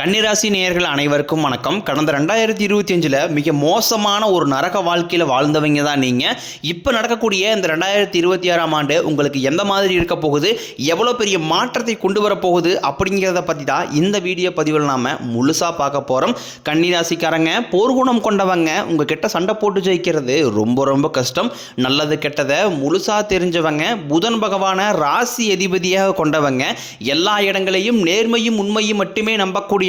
கன்னிராசி நேயர்கள் அனைவருக்கும் வணக்கம். கடந்த ரெண்டாயிரத்தி இருபத்தி அஞ்சில் மிக மோசமான ஒரு நரக வாழ்க்கையில் வாழ்ந்தவங்க தான் நீங்கள் இப்போ நடக்கக்கூடிய இந்த ரெண்டாயிரத்தி இருபத்தி ஆறாம் ஆண்டு உங்களுக்கு எந்த மாதிரி இருக்க போகுது? எவ்வளோ பெரிய மாற்றத்தை கொண்டு வரப்போகுது போகுது? அப்படிங்கிறத பற்றி தான் இந்த வீடியோ பதிவில் நாம் முழுசாக பார்க்க போகிறோம் கன்னிராசிக்காரங்க போர்க்குணம் கொண்டவங்க உங்கள் கிட்ட சண்டை போட்டு ஜெயிக்கிறது ரொம்ப ரொம்ப கஷ்டம். நல்லது கெட்டதை முழுசாக தெரிஞ்சவங்க புதன் பகவானை ராசி அதிபதியாக கொண்டவங்க எல்லா இடங்களையும் நேர்மையும் உண்மையும் மட்டுமே நம்பக்கூடிய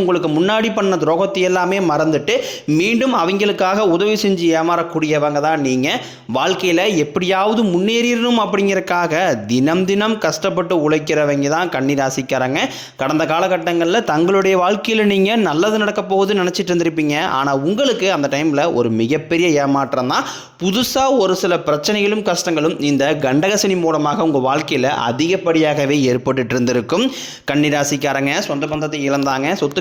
உங்களுக்கு முன்னாடி பண்ண துரோகத்தை எல்லாமே மறந்துட்டு மீண்டும் அவங்களுக்காக உதவி செஞ்சு ஏமாறக்கூடியவங்க தான் நீங்கள் வாழ்க்கையில் எப்படியாவது முன்னேறிடணும் அப்படிங்கிறக்காக தினம் தினம் கஷ்டப்பட்டு உழைக்கிறவங்க தான் கன்னிராசிக்காரங்க. கடந்த காலகட்டங்களில் தங்களுடைய வாழ்க்கையில் நீங்கள் நல்லது நடக்க போகுதுன்னு நினச்சிட்டு இருந்திருப்பீங்க. ஆனால் உங்களுக்கு அந்த டைமில் ஒரு மிகப்பெரிய ஏமாற்றம் தான். புதுசாக ஒரு சில பிரச்சனைகளும் கஷ்டங்களும் இந்த கண்டகசனி மூலமாக உங்கள் வாழ்க்கையில் அதிகப்படியாகவே ஏற்பட்டுட்டு இருந்திருக்கும். கன்னிராசிக்காரங்க சொந்த பந்தத்தை இழந்தாங்க சொத்து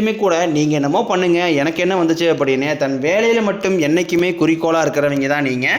தெரிஞ்சுமே கூட நீங்கள் என்னமோ பண்ணுங்க எனக்கு என்ன வந்துச்சு அப்படின்னு தன் வேலையில் மட்டும் என்றைக்குமே குறிக்கோளாக இருக்கிறவங்க தான் நீங்கள்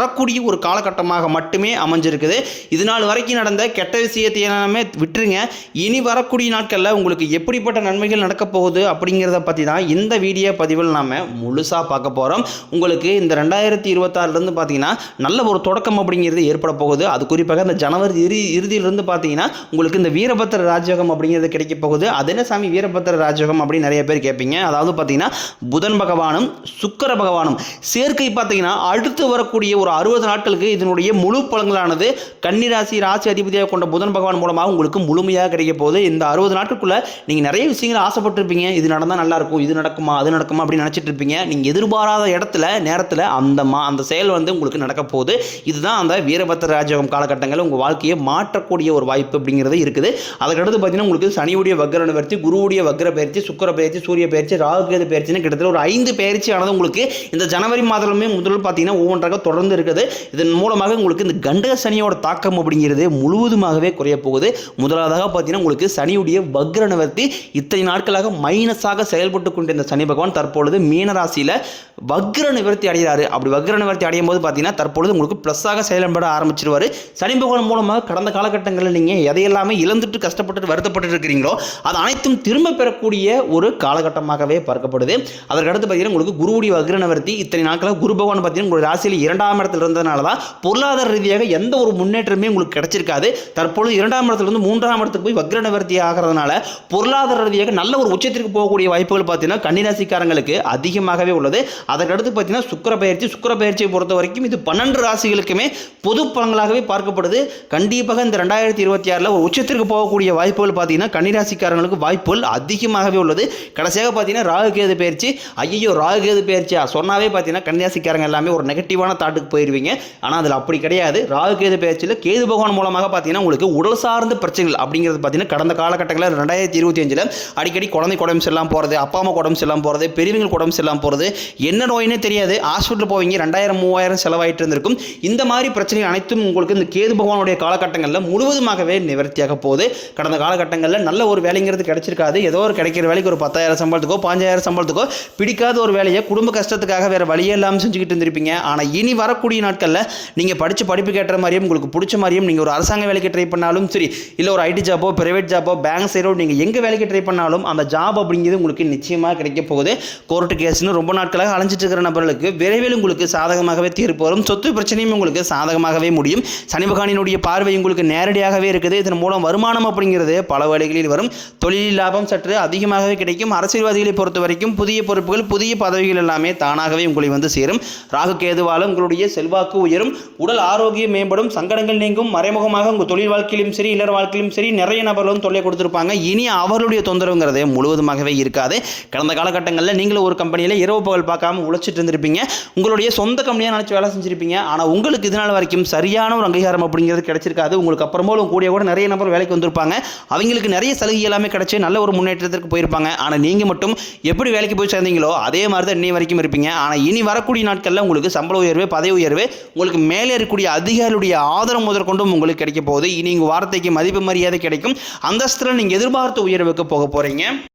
தரக்கூடிய ஒரு காலகட்டமாக மட்டுமே அமைஞ்சிருக்குது. இது நாள் வரைக்கும் நடந்த கெட்ட விஷயத்தை எல்லாமே விட்டுருங்க. இனி வரக்கூடிய நாட்களில் உங்களுக்கு எப்படிப்பட்ட நன்மைகள் நடக்க போகுது அப்படிங்கிறத பற்றி தான் இந்த வீடியோ பதிவில் நாம் முழுசாக பார்க்க போகிறோம் உங்களுக்கு இந்த ரெண்டாயிரத்தி இருபத்தாறுலேருந்து பார்த்தீங்கன்னா நல்ல ஒரு தொடக்கம் அப்படிங்கிறது ஏற்பட போகுது. அது குறிப்பாக இந்த ஜனவரி இறுதி இறுதியிலிருந்து பார்த்தீங்கன்னா உங்களுக்கு இந்த வீரபத்திர ராஜயோகம் அப்படிங்கிறது கிடைக்க போகுது. அது என்ன சாமி? வீரபத்திர ராஜயோகம் அப்படின்னு நிறைய பேர் கேட்பீங்க அதாவது பார்த்தீங்கன்னா புதன் பகவானும் சுக்கர பகவானும் சேர்க்கை பார்த்தீங்கன்னா அடுத்து வரக்கூடிய ஒரு அறுபது நாட்களுக்கு இதனுடைய முழு பலன்களானது கன்னிராசி ராசி அதிபதியாக கொண்ட புதன் பகவான் மூலமாக உங்களுக்கு முழுமையாக கிடைக்க போகுது. இந்த அறுபது நாட்களுக்குள்ளே நீங்கள் நிறைய விஷயங்கள் ஆசைப்பட்டிருப்பீங்க. இது நடந்தால் நல்லா இருக்கும் இது நடக்குமா அது நடக்குமா அப்படின்னு நினச்சிட்டு இருப்பீங்க. நீங்கள் எதிர்பாராத இடத்துல நேரத்தில் அந்த மா அந்த செயல் வந்து உங்களுக்கு நடக்க போகுது. இதுதான் அந்த வீரபத்திர ராஜயோகம் காலகட்டங்களில் உங்கள் வாழ்க்கையை மாற்றக்கூடிய ஒரு வாய்ப்பு அப்படிங்கிறது இருக்குது. அதுக்கடுத்து பார்த்தீங்கன்னா உங்களுக்கு சனியுடைய வக்ர நிவர்த்தி குருவுடைய வக்ர பயிற்சி சுக்கர பயிற்சி சூரிய பயிற்சி ராகுகேது பயிற்சின்னு கிட்டத்தட்ட ஒரு ஐந்து பயிற்சியானது உங்களுக்கு இந்த ஜனவரி மாதமே முதல் பார்த்தீங்கன்னா ஒவ்வொன்றாக தொடர்ந்து இருக்குது. இதன் மூலமாக உங்களுக்கு இந்த கண்டக சனியோட தாக்கம் அப்படிங்கிறது முழுவதுமாகவே குறைய போகுது. முதலாவதாக பார்த்தீங்கன்னா உங்களுக்கு சனியுடைய வக்ர நிவர்த்தி இத்தனை நாட்களாக மைனஸாக செயல்பட்டு கொண்டிருந்த சனி பகவான் தற்பொழுது மீன ராசியில் வக்ர நிவர்த்தி அடைகிறாரு. அப்படி வக்ர நிவர்த்தி அடையும் போது பார்த்தீங்கன்னா தற்பொழுது உங்களுக்கு ப்ளஸ்ஸாக செயல்பட ஆரம்பிச்சிருவார். சனி பகவான் மூலமாக கடந்த காலகட்டங்களில் நீங்கள் எதையெல்லாமே இழந்துட்டு கஷ்டப்பட்டு வருத்தப்பட்டு இருக்கிறீங்களோ அது அனைத்தும் திரும்ப பெறக்கூடிய ஒரு காலகட்டமாகவே பார்க்கப்படுது. அதற்கடுத்து பார்த்தீங்கன்னா உங்களுக்கு குருவுடைய வக்ர நிவர்த்தி இத்தனை நாட்களாக குரு பகவான் பார்த்தீங்கன்னா உங்களுடைய ராசியில் இரண்டாம் இடத்துல இருந்ததுனால தான் பொருளாதார ரீதியாக எந்த ஒரு முன்னேற்றமே உங்களுக்கு கிடைச்சிருக்காது. தற்பொழுது இரண்டாம் இடத்துலேருந்து மூன்றாம் இடத்துக்கு போய் வக்ர நிவர்த்தி ஆகிறதுனால பொருளாதார ரீதியாக நல்ல ஒரு உச்சத்திற்கு போகக்கூடிய வாய்ப்புகள் பார்த்தீங்கன்னா கன்னிராசிக்காரங்களுக்கு அதிகமாகவே உள்ளது. அதற்கடுத்து பார்த்தீங்கன்னா சுக்கர பயிற்சி சுக்கர பயிற்சியை பொறுத்த வரைக்கும் இது பன்னெண்டு ராசிகளுக்குமே பொது பலங்களாகவே பார்க்கப்படுது. கண்டிப்பாக இந்த ரெண்டாயிரத்தி இருபத்தி ஆறில் ஒரு உச்சத்திற்கு போகக்கூடிய வாய்ப்புகள் பார்த்தீங்கன்னா கன்னிராசிக்காரங்களுக்கு வாய்ப்புகள் அதிகமாகவே உள்ளது. கடைசியாக பார்த்தீங்கன்னா ராகு கேது பயிற்சி. ஐயோ ராகு கேது பயிற்சியா? சொன்னாவே பார்த்தீங்கன்னா கன்னிராசிக்காரங்க எல்லாமே ஒரு நெகட்டிவான தாட்டுக்கு போயிடுவீங்க போயிருவீங்க. ஆனால் அதில் அப்படி கிடையாது. ராகு கேது பேச்சில் கேது பகவான் மூலமாக பார்த்தீங்கன்னா உங்களுக்கு உடல் சார்ந்த பிரச்சனைகள் அப்படிங்கிறது பார்த்தீங்கன்னா கடந்த காலகட்டங்களில் ரெண்டாயிரத்தி இருபத்தி அஞ்சில் அடிக்கடி குழந்தை உடம்பு செல்லாம் போகிறது அப்பா அம்மா உடம்பு செல்லாம் போகிறது பெரியவங்களுக்கு உடம்பு செல்லாம் போகிறது என்ன நோயினே தெரியாது. ஹாஸ்பிட்டல் போவீங்க ரெண்டாயிரம் மூவாயிரம் செலவாயிட்டு இருந்திருக்கும். இந்த மாதிரி பிரச்சனைகள் அனைத்தும் உங்களுக்கு இந்த கேது பகவானுடைய காலகட்டங்களில் முழுவதுமாகவே நிவர்த்தியாக போகுது. கடந்த காலகட்டங்களில் நல்ல ஒரு வேலைங்கிறது கிடைச்சிருக்காது. ஏதோ ஒரு கிடைக்கிற வேலைக்கு ஒரு பத்தாயிரம் சம்பளத்துக்கோ பாஞ்சாயிரம் சம்பளத்துக்கோ பிடிக்காத ஒரு வேலையை குடும்ப கஷ்டத்துக்காக வேறு வழியே இல்லாமல் செஞ்சுக்கிட்டு இருந்திருப்பீங்க. ஆனால் இனி வர வரக்கூடிய நாட்களில் நீங்கள் படித்து படிப்பு கேட்டுற மாதிரியும் உங்களுக்கு பிடிச்ச மாதிரியும் நீங்கள் ஒரு அரசாங்க வேலைக்கு ட்ரை பண்ணாலும் சரி இல்லை ஒரு ஐடி ஜாப்போ பிரைவேட் ஜாப்போ பேங்க் சைடோ நீங்கள் எங்கே வேலைக்கு ட்ரை பண்ணாலும் அந்த ஜாப் அப்படிங்கிறது உங்களுக்கு நிச்சயமாக கிடைக்க போகுது. கோர்ட்டு கேஸ்னு ரொம்ப நாட்களாக அலைஞ்சிட்டு இருக்கிற நபர்களுக்கு விரைவில் உங்களுக்கு சாதகமாகவே தீர்ப்பு வரும். சொத்து பிரச்சனையும் உங்களுக்கு சாதகமாகவே முடியும். சனி பகவானினுடைய பார்வை உங்களுக்கு நேரடியாகவே இருக்குது. இதன் மூலம் வருமானம் அப்படிங்கிறது பல வழிகளில் வரும். தொழில் லாபம் சற்று அதிகமாகவே கிடைக்கும். அரசியல்வாதிகளை பொறுத்த வரைக்கும் புதிய பொறுப்புகள் புதிய பதவிகள் எல்லாமே தானாகவே உங்களை வந்து சேரும். ராகு கேதுவாலும் உங்களுடைய செல்வாக்கு உயரும் உடல் ஆரோக்கியம் மேம்படும் சங்கடங்கள் நீங்கும் மறைமுகமாக உங்கள் தொழில் வாழ்க்கையிலும் சரி இல்லற வாழ்க்கையிலும் சரி நிறைய நபர்களும் தொல்லை கொடுத்துருப்பாங்க. இனி அவர்களுடைய தொந்தரவுங்கிறது முழுவதுமாகவே இருக்காது. கடந்த காலகட்டங்களில் நீங்களும் ஒரு கம்பெனியில் இரவு பகல் பார்க்காம உழைச்சிட்டு இருந்திருப்பீங்க. உங்களுடைய சொந்த கம்பெனியாக நினச்சி வேலை செஞ்சிருப்பீங்க. ஆனால் உங்களுக்கு இதனால் வரைக்கும் சரியான ஒரு அங்கீகாரம் அப்படிங்கிறது கிடைச்சிருக்காது. உங்களுக்கு அப்புறமேலும் கூடிய கூட நிறைய நபர் வேலைக்கு வந்திருப்பாங்க. அவங்களுக்கு நிறைய சலுகை எல்லாமே கிடைச்சி நல்ல ஒரு முன்னேற்றத்திற்கு போயிருப்பாங்க. ஆனால் நீங்கள் மட்டும் எப்படி வேலைக்கு போய் சேர்ந்தீங்களோ அதே மாதிரி தான் இன்னி வரைக்கும் இருப்பீங்க. ஆனால் இனி வரக்கூடிய நாட்களில் உங்களுக்கு சம்பள உயர்வு பதவி உயர்வு உங்களுக்கு மேலே இருக்கக்கூடிய அதிகாரியுடைய ஆதரவு முதற்கொண்டும் உங்களுக்கு கிடைக்க போகுது. இனி உங்கள் வார்த்தைக்கு மதிப்பு மரியாதை கிடைக்கும். அந்தஸ்தில் நீங்கள் எதிர்பார்த்த உயர்வுக்கு போக போகிறீங்க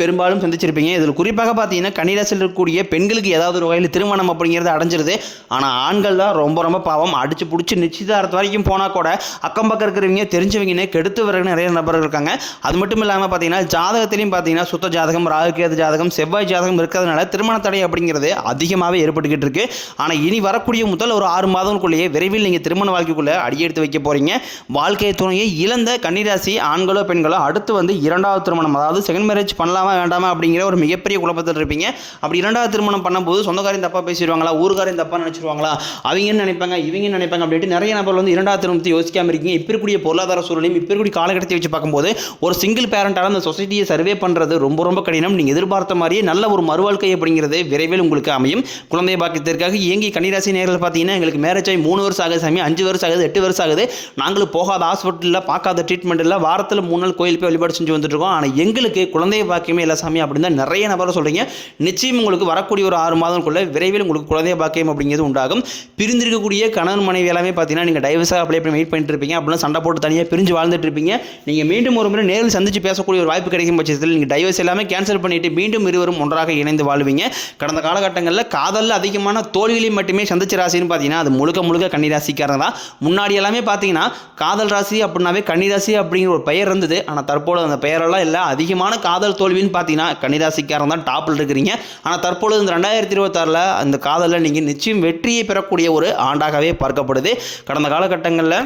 பெரும்பாலும் சந்திச்சிருப்பீங்க. இதில் குறிப்பாக பார்த்தீங்கன்னா கன்னிராசியில் இருக்கக்கூடிய பெண்களுக்கு ஏதாவது ஒரு வகையில் திருமணம் அப்படிங்கிறது அடைஞ்சிருது. ஆனால் ஆண்கள் தான் ரொம்ப ரொம்ப பாவம். அடிச்சு பிடிச்சி நிச்சயதார்த்த வரைக்கும் போனால் கூட அக்கம் பக்கம் இருக்கிறவங்க தெரிஞ்சவங்கன்னு கெடுத்து வர நிறைய நபர்கள் இருக்காங்க. அது மட்டும் இல்லாமல் பார்த்தீங்கன்னா ஜாதகத்திலையும் பார்த்தீங்கன்னா சுத்த ஜாதகம் ராகுகேது ஜாதகம் செவ்வாய் ஜாதகம் இருக்கிறதுனால திருமண தடை அப்படிங்கிறது அதிகமாகவே ஏற்பட்டுக்கிட்டு இருக்கு. ஆனால் இனி வரக்கூடிய முதல் ஒரு ஆறு மாதங்களுக்குள்ளேயே விரைவில் நீங்கள் திருமண வாழ்க்கைக்குள்ளே அடியெடுத்து வைக்க போகிறீங்க வாழ்க்கை துணையை இழந்த கன்னிராசி ஆண்களோ பெண்களோ அடுத்து வந்து இரண்டாவது திருமணம் அதாவது செகண்ட் மேரேஜ் பண்ணலாம் வேண்டாமா அப்படிங்கிற ஒரு மிகப்பெரிய குழப்பத்தில் இருப்பீங்க. அப்படி இரண்டாவது திருமணம் பண்ணும்போது சொந்தக்காரையும் தப்பாக பேசிடுவாங்களா ஊருக்காரையும் தப்பாக நினச்சிருவாங்களா அவங்கன்னு நினைப்பாங்க இவங்க நினைப்பாங்க அப்படின்ட்டு நிறைய நபர் வந்து இரண்டாவது திருமணத்தை யோசிக்காமல் இருக்கீங்க. இப்போ இருக்கக்கூடிய பொருளாதார சூழலையும் இப்போ இருக்கக்கூடிய காலகட்டத்தை வச்சு பார்க்கும்போது ஒரு சிங்கிள் பேரண்டால அந்த சொசைட்டியை சர்வே பண்ணுறது ரொம்ப ரொம்ப கடினம். நீங்கள் எதிர்பார்த்த மாதிரியே நல்ல ஒரு மறுவாழ்க்கை அப்படிங்கிறது விரைவில் உங்களுக்கு அமையும். குழந்தை பாக்கியத்திற்காக இயங்கி கன்னிராசி நேரில் பார்த்தீங்கன்னா எங்களுக்கு மேரேஜ் ஆகி மூணு வருஷம் ஆகுது சாமி அஞ்சு வருஷம் ஆகுது எட்டு வருஷம் ஆகுது. நாங்களும் போகாத ஹாஸ்பிட்டலில் பார்க்காத ட்ரீட்மெண்ட் இல்லை வாரத்தில் மூணு நாள் கோயில் போய் வழிபாடு செஞ்சு வந்துட்டு இருக்கோம். ஆனால் எங்களுக்கு குழந்தை பாக்கியமே இல்லை சாமி அப்படின்னு தான் நிறைய நபர் சொல்கிறீங்க நிச்சயம் உங்களுக்கு வரக்கூடிய ஒரு ஆறு மாதம்குள்ளே விரைவில் உங்களுக்கு குழந்தை பாக்கியம் அப்படிங்கிறது உண்டாகும். பிரிந்திருக்கக்கூடிய கணவன் மனைவி எல்லாமே பார்த்தீங்கன்னா நீங்கள் டைவர்ஸாக அப்ளை பண்ணி வெயிட் பண்ணிட்டு இருப்பீங்க. அப்படின்னா சண்டை போட்டு தனியாக பிரிஞ்சு வாழ்ந்துட்டு இருப்பீங்க. நீங்கள் மீண்டும் ஒரு முறை நேரில் சந்திச்சு பேசக்கூடிய ஒரு வாய்ப்பு கிடைக்கும் பட்சத்தில் நீங்கள் டைவர்ஸ் எல்லாமே கேன்சல் பண்ணிட்டு மீண்டும் இருவரும் ஒன்றாக இணைந்து வாழ்வீங்க. கடந்த காலகட்டங்களில் காதலில் அதிகமான தோல்விகளை மட்டுமே சந்திச்ச ராசின்னு பார்த்தீங்கன்னா அது முழுக்க முழுக்க கன்னிராசிக்காரங்க தான். முன்னாடி எல்லாமே பார்த்தீங்கன்னா காதல் ராசி அப்படின்னாவே கன்னிராசி அப்படிங்கிற ஒரு பெயர் இருந்தது. ஆனால் தற்போது அந்த பெயரெல்லாம் இல்லை. அதிகமான காதல் தோல்வி தோல்வின்னு பார்த்தீங்கன்னா கன்னிராசிக்காரன் தான் டாப்பில் இருக்கிறீங்க. ஆனால் தற்பொழுது இந்த ரெண்டாயிரத்தி இருபத்தாறில் அந்த காதலில் நீங்கள் நிச்சயம் வெற்றியை பெறக்கூடிய ஒரு ஆண்டாகவே பார்க்கப்படுது. கடந்த காலகட்டங்களில்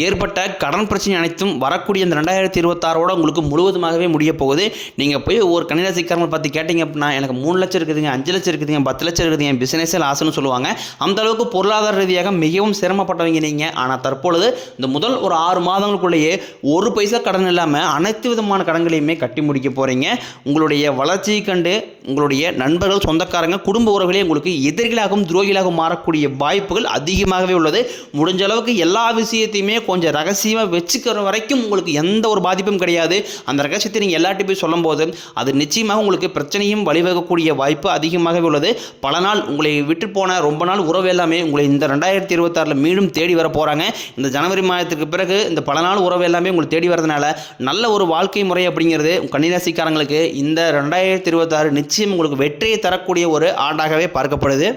ஏற்பட்ட கடன் பிரச்சனை அனைத்தும் வரக்கூடிய இந்த ரெண்டாயிரத்தி இருபத்தாறோட உங்களுக்கு முழுவதுமாகவே முடிய போகுது. நீங்கள் போய் ஒரு கன்னிராசிக்காரங்களை பார்த்து கேட்டிங்க அப்படின்னா எனக்கு மூணு லட்சம் இருக்குதுங்க அஞ்சு லட்சம் இருக்குதுங்க பத்து லட்சம் இருக்குதுங்க பிஸ்னஸே லாஸ்ன்னு சொல்லுவாங்க. அந்த அளவுக்கு பொருளாதார ரீதியாக மிகவும் சிரமப்பட்டவங்க நீங்கள் ஆனால் தற்பொழுது இந்த முதல் ஒரு ஆறு மாதங்களுக்குள்ளேயே ஒரு பைசா கடன் இல்லாமல் அனைத்து விதமான கடன்களையுமே கட்டி முடிக்க போகிறீங்க உங்களுடைய வளர்ச்சியை கண்டு உங்களுடைய நண்பர்கள் சொந்தக்காரங்க குடும்ப உறவுகளே உங்களுக்கு எதிரிகளாகவும் துரோகிகளாகவும் மாறக்கூடிய வாய்ப்புகள் அதிகமாகவே உள்ளது. முடிஞ்ச அளவுக்கு எல்லா விஷயத்தையுமே கொஞ்சம் ரகசியமாக வச்சுக்கிற வரைக்கும் உங்களுக்கு எந்த ஒரு பாதிப்பும் கிடையாது. அந்த ரகசியத்தை நீங்கள் எல்லார்ட்டையும் போய் சொல்லும்போது அது நிச்சயமாக உங்களுக்கு பிரச்சனையும் வழிவகக்கூடிய வாய்ப்பு அதிகமாகவே உள்ளது. பல நாள் உங்களை விட்டு போன ரொம்ப நாள் உறவு எல்லாமே உங்களை இந்த ரெண்டாயிரத்தி இருபத்தாறில் மீண்டும் தேடி வர போகிறாங்க இந்த ஜனவரி மாதத்துக்கு பிறகு இந்த பல நாள் உறவு எல்லாமே உங்களுக்கு தேடி வரதுனால நல்ல ஒரு வாழ்க்கை முறை அப்படிங்கிறது கன்னிராசிக்காரங்களுக்கு இந்த ரெண்டாயிரத்தி இருபத்தாறு நிச்சயம் உங்களுக்கு வெற்றியை தரக்கூடிய ஒரு ஆண்டாகவே பார்க்கப்படுது.